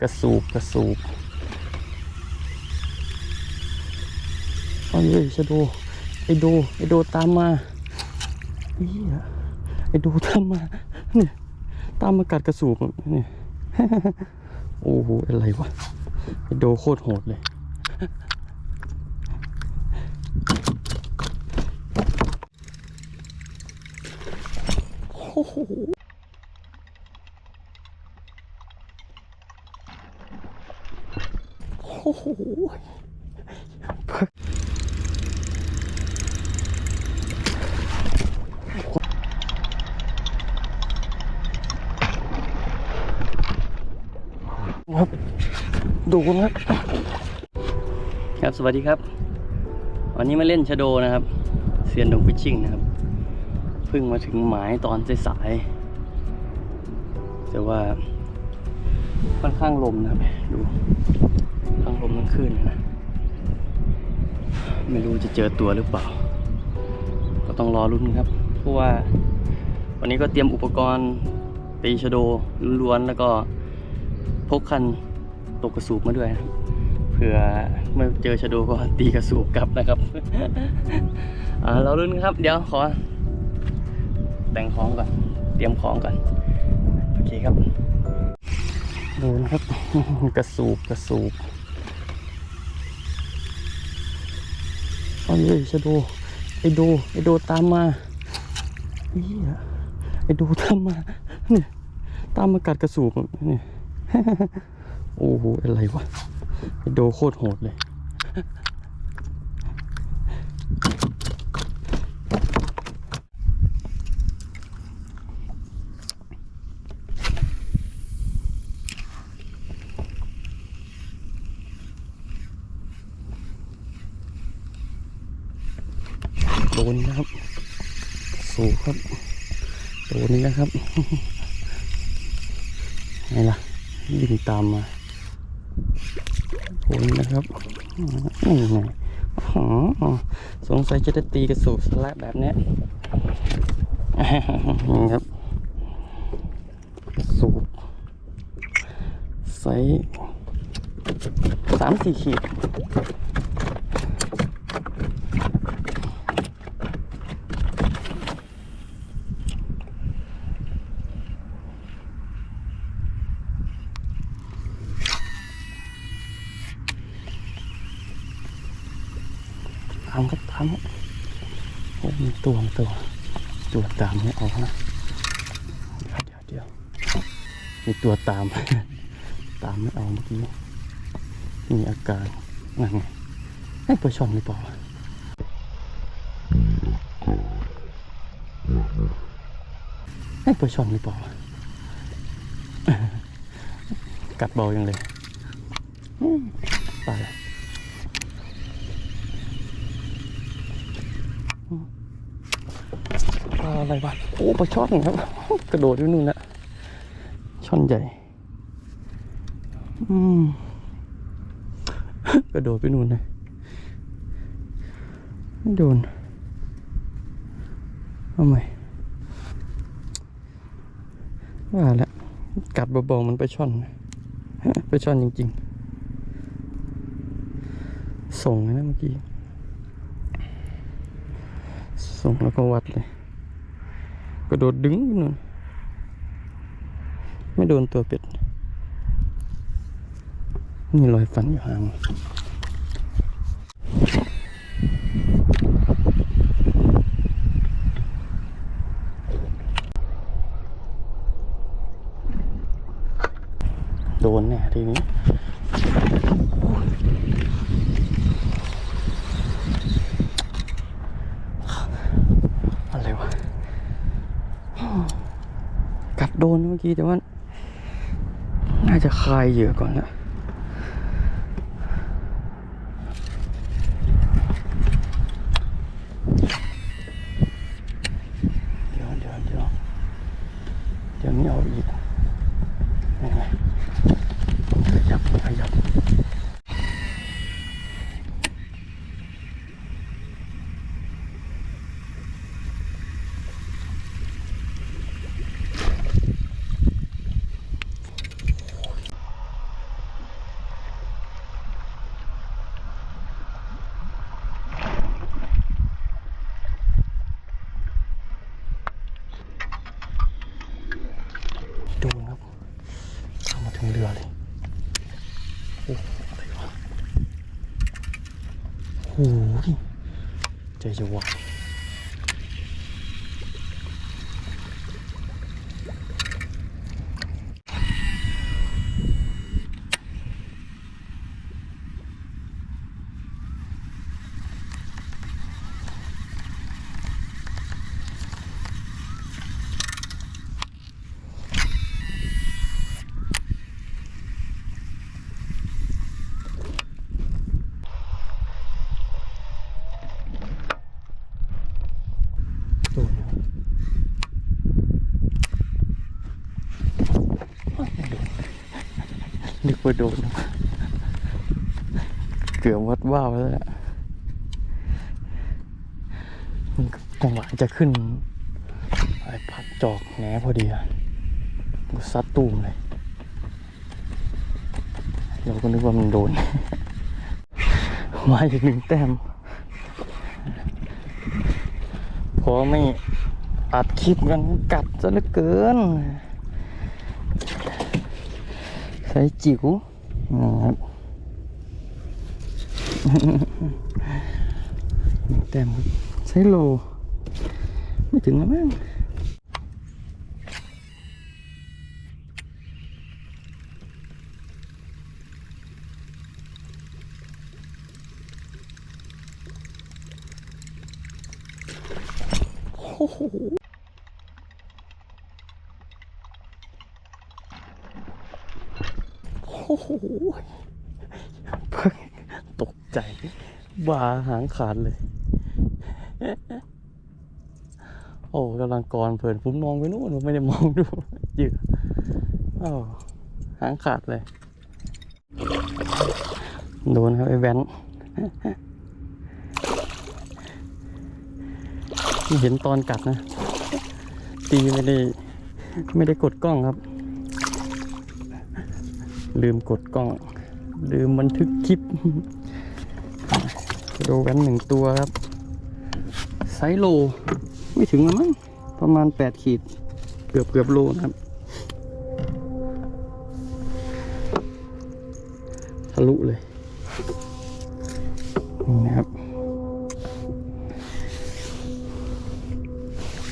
กระสูบกระสูบเอ้ยชะโดไอโดไอโดตามมาเฮียไอโดตามมาเนี่ยตามมากัดกระสูบเนี่ยโอ้โหอะไรวะไอโดโคตรโหดเลยโอ้โห โอ้โหครับดูนะครับครับสวัสดีครับ วันนี้มาเล่นชะโดนะครับเซียนดงฟิชชิ่งนะครับเพิ่งมาถึงหมายตอนสายๆแต่ว่าค่อนข้างลมนะครับ ดู ข้างลมทั้งคืนนะ ไม่รู้จะเจอตัวหรือเปล่า ก็ต้องรอรุ่นครับ เพราะว่า วันนี้ก็เตรียมอุปกรณ์ตีชโดล้วนๆแล้วก็พกคันตกกระสูบมาด้วยนะเผื่อเมื่อเจอชโดก็ตีกระสูบกลับนะครับเรารุ่นครับ เดี๋ยวขอ แต่งของก่อน เตรียมของก่อน โอเคครับดูนะครับ กระสูบกระสูบ เอ้ยชะโดไอโดไอโดตามมาเฮียไอโดตามมาเนี่ยตามมากัดกระสูบเนี่ยโอ้โหอะไรวะไอโดโคตรโหดเลย โดนนะครับ สูบครับโดนนี่นะครับไงล่ะยิงตามมาโดนนะครับนี่ไงอ๋อสงสัยจะได้ตีกระสูบสลับแบบนี้ยนี่ครับ สูบไซส์สามสี่ขีด ทำครับทำครับโอ้มีตัวมีตัวตัวตามไม่ออกนะเดี๋ยวเดี๋ยวมีตัวตาม ตามไม่เอาเมื่อกี้มีอาการนั่นไงให้ปลาช่อนหรือเปล่าวะให้ปลาช่อนหรือเปล่าวะกัดเบาอยังเลยอืมตายแล้ว ปลาอะไรวะโอ้ปลาช่อนครับ กระโดดอยู่นู่นนะช่อนใหญ่กระโดดไปนู่นเลยไม่โดนทำไมว่าแล้วกัดเบาๆมันไปช่อน ไปช่อนจริง ๆ ส่งนะเมื่อกี้ ส่งแล้วก็วัดเลย กระโดดดึงนู่นไม่โดนตัวเป็ด นี่รอยฟันอยู่ห่างโดนแน่ทีนี้ อะไรวะ กัดโดนเมื่อ กี้แต่ว่า น่าจะคลายเหยื่อก่อนนะเดี๋ยวเดี๋ยวเดี๋ยวเดี๋ยวนี้เอาอีกยังไงขยับขยับ อ้โหอะไรวะโอ้ย ใจจะ นึกว่าโดน เกือบวัดว่าวแล้วอะมันจังหวะจะขึ้นไอ้พักจอกแหนพอดีอะซัดตูมเลยเราก็นึกว่ามันโดน มาอีกหนึ่งแต้ม พอไม่อัดคลิปกันกัดซะเหลือเกิน ใส่จิ๋วนะครับแต้มครับใช้โล ไม่ถึงแล้วมั้งโอ้โห อ้โหตกใจบ่าหางขาดเลย โอ้กำลังกรเผินผมมองไปนู่นผมไม่ได้มองดูเหยืออ้หางขาดเลย โดนครับไอ้แวนเห็นตอนกัดนะ ตีไม่ได้ ไม่ได้กดกล้องครับ ลืมกดกล้อง ลืมบันทึกคลิปดูกันหนึ่งตัวครับ ไซโล ไม่ถึงแล้วมั้งประมาณแปดขีด เกือบเกือบโลนะครับทะลุเลยนี่นะครับ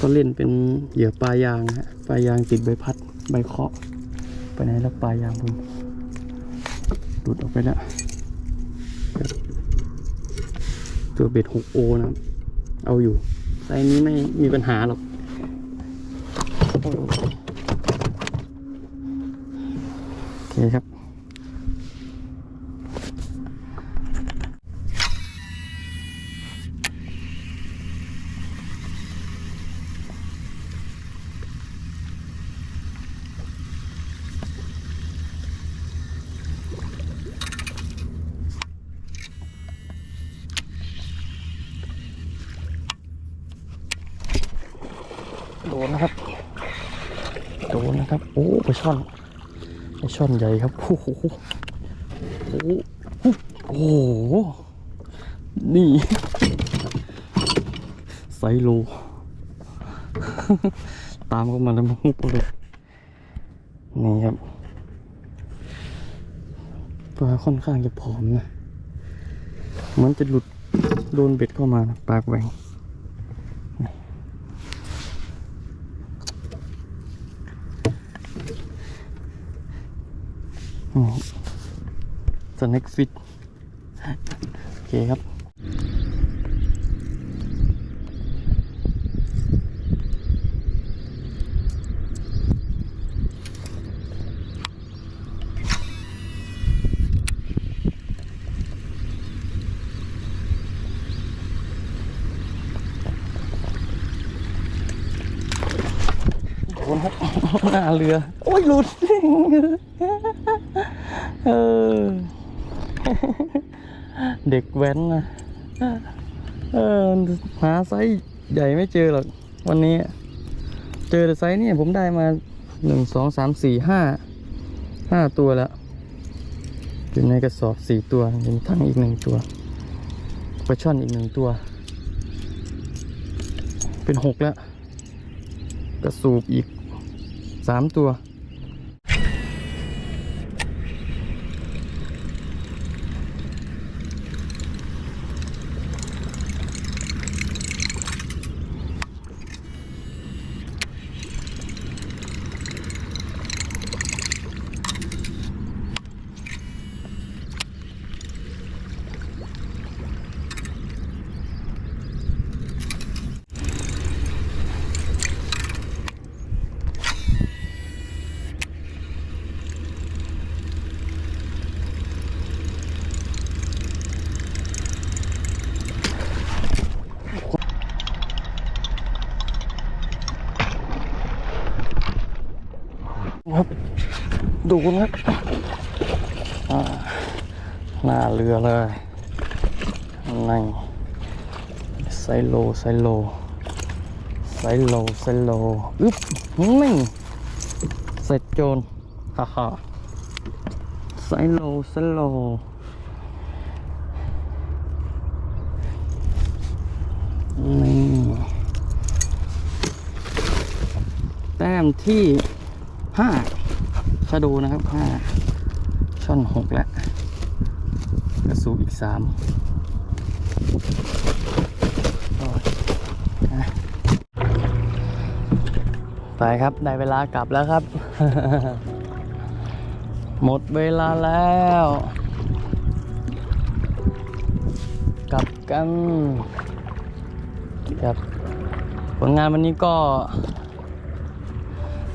ก็เล่นเป็นเหยื่อปลายางฮะปลายางติดใบพัด ใบเคาะ ไปไหนแล้วปลายางผม หลุดออกไปแล้ว ตัวเบ็ด 6O นะครับ เอาอยู่ไซนี้ไม่มีปัญหาหรอกโอเคครับ นนะครับ โดนนะครับ โอ้ปลาช่อนปลาช่อนใหญ่ครับโอ้โหโอ้โหโอ้โหนี่ไซโล ตามเข้ามาแล้วมุกเลยนี่ครับปลาค่อนข้างจะผอมนะเหมันจะหลุดโดนเบ็ดเข้ามาปากแหว่ง สแน็คฟิตโอเคครับโดนครับหน้าเรือ โอ้ยหลุด เออ เด็กแว้นนะเออหาไซส์ใหญ่ไม่เจอหรอก วันนี้ เจอแต่ไซส์นี่ผมได้มาหนึ่งสองสามสี่ห้าห้าตัวแล้วอยู่ในกระสอบสี่ตัวมีทั้งอีกหนึ่งตัวปลาช่อนอีกหนึ่งตัว เป็นหกแล้ว กระสูบอีกสามตัว ดูนะครับอ่าหน้าเรือเลยนี่ไซโลไซโลไซโลไซโลอึ๊บนี่เสร็จโจรฮ่าฮ่าไซโลไซโลนี่แต้มที่ห้า ชาดูนะครับห้าช่อนหกแล้วกระสูบอีกสามไปครับ ได้เวลากลับแล้วครับ หมดเวลาแล้ว กลับกันครับผลงานวันนี้ก็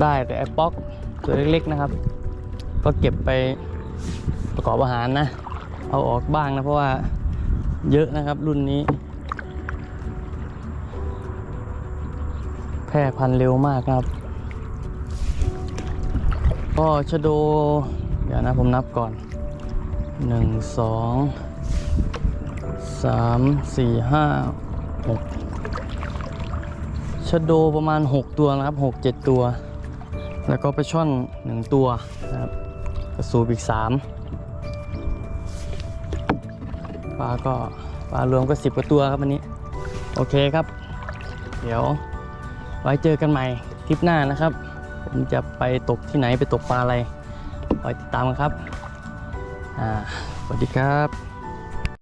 ได้แต่ไอ้ป๊อก ตัวเล็กๆนะครับ ก็เก็บไปประกอบอาหารนะ เอาออกบ้างนะ เพราะว่าเยอะนะครับรุ่นนี้ แพร่พันธุ์เร็วมากครับ ก็ชะโด เดี๋ยวนะผมนับก่อนหนึ่งสองสามสี่ห้าหกชะโดประมาณ 6 ตัวนะครับ 6 7 ตัว แล้วก็ไปช่อน1ตัวนะครับกระสูบอีก3ปลาก็ปลารวมก็10กว่าตัวครับวันนี้ โอเคครับ เดี๋ยวไว้เจอกันใหม่ทริปหน้านะครับ ผมจะไปตกที่ไหนไปตกปลาอะไรคอยติดตามกันครับ อ่า สวัสดีครับ